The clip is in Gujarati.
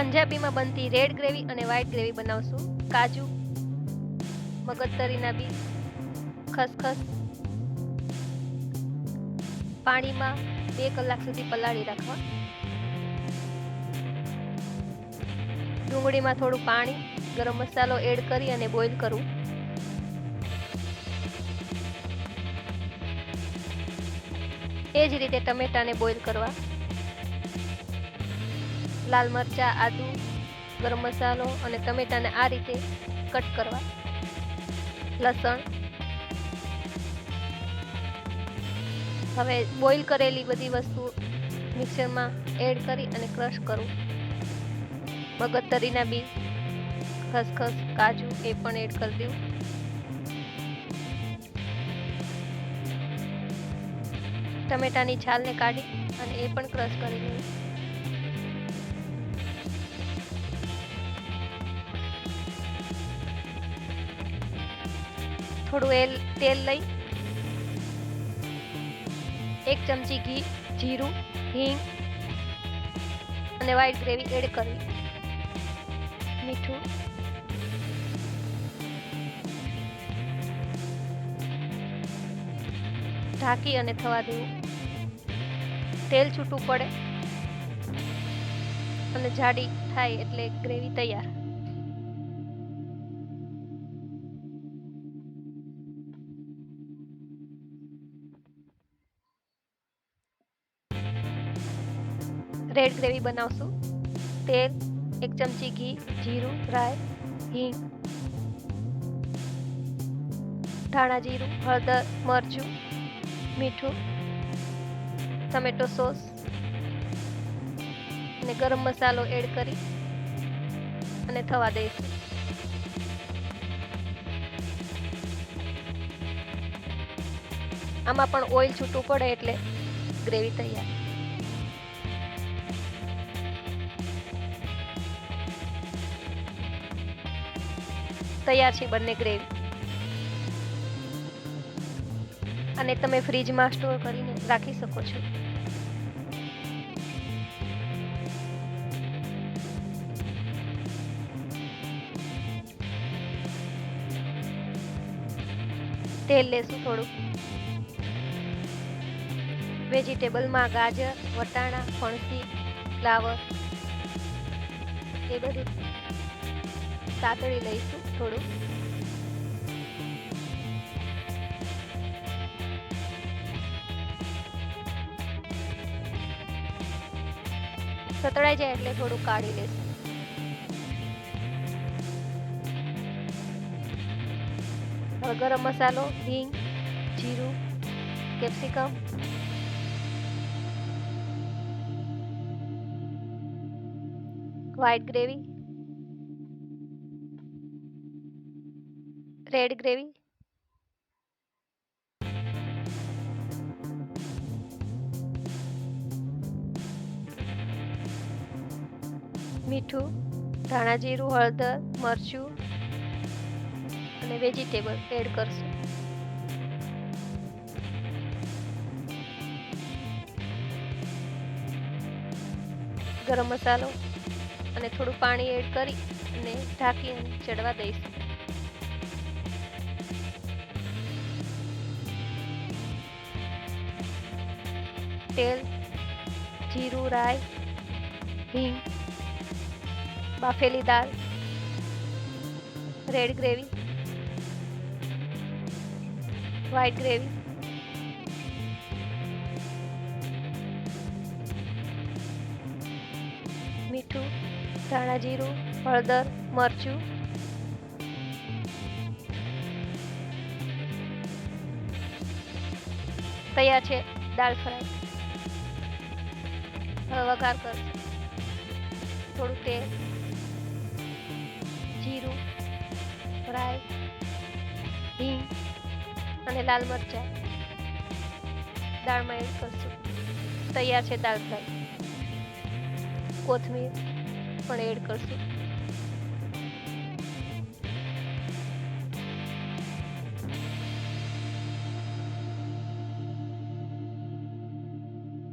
પંજાબીમાં બનતી રેડ ગ્રેવી અને વ્હાઈટ ગ્રેવી બનાવશું. કાજુ, મગજતરીના બી, ખસખસ, પાણીમાં બે કલાક સુધી પલાળી રાખવા. ડુંગળીમાં થોડું પાણી, ગરમ મસાલો એડ કરી અને બોઇલ કરવું એ જ રીતે ટમેટાને બોઇલ કરવા. લાલ મરચા, આદુ, ગરમ મસાલો અને ટમેટાને આ રીતે કટ કરવા. લસણ. હવે બોઇલ કરેલી બધી વસ્તુ મિક્સરમાં એડ કરી અને ક્રશ કરવું મગજતરીના બી, ખસખસ, કાજુ એ પણ એડ કરી દઉં. ટમેટાની છાલને કાઢી અને એ પણ ક્રશ કરી લઉં થોડું એલ, તેલ લઈ. એક ચમચી ઘી, જીરું, હિંગ અને વ્હાઈટ ગ્રેવી એડ કરવી. મીઠું. ઢાંકી અને થવા દેવું. તેલ છૂટું પડે. અને જાડી થાય એટલે ગ્રેવી તૈયાર. રેડ ગ્રેવી બનાવશું. તેલ, એક ચમચી ઘી, જીરું, રાઈ, હિંગ, ધાણા જીરું, હળદર, મરચું, મીઠું, ટમેટો સોસ અને ગરમ મસાલો એડ કરી અને થવા દઈશું. આમાં પણ ઓઇલ છૂટું પડે એટલે ગ્રેવી તૈયાર. તૈયાર છે બંને ગ્રેવી. અને તમે ફ્રીજમાં સ્ટોર કરીને રાખી શકો છો. તેલ લેશું થોડું વેજીટેબલમાં ગાજર, વટાણા, ફણસી, ફ્લાવર, એ બધું. સાતળી લઈશું થોડું. સતળાઈ જાય એટલે થોડું કાઢી લેશું. ગરમ મસાલો, હિંગ, જીરું, capsicum. White gravy red gravy મીઠું, ધાણા જીરું, હળદર, મરચું અને વેજીટેબલ એડ કરશું. ગરમ મસાલો અને થોડું પાણી એડ કરી અને ઢાંકીને ચડવા દઈશું. તેલ, જીરું, રાઈ, હિંગ, બાફેલી દાળ, રેડ ગ્રેવી, વ્હાઈટ ગ્રેવી, મીઠું, ધાણા જીરું, હળદર, મરચું, તૈયાર છે દાળ ફ્રાય. વઘાર કરશું થોડું તેલ, જીરું, રાઈ, હિંગ અને લાલ મરચાં. દાળમાં એડ કરશું. તૈયાર છે દાળ ફ્રાય. કોથમીર પણ એડ કરશું.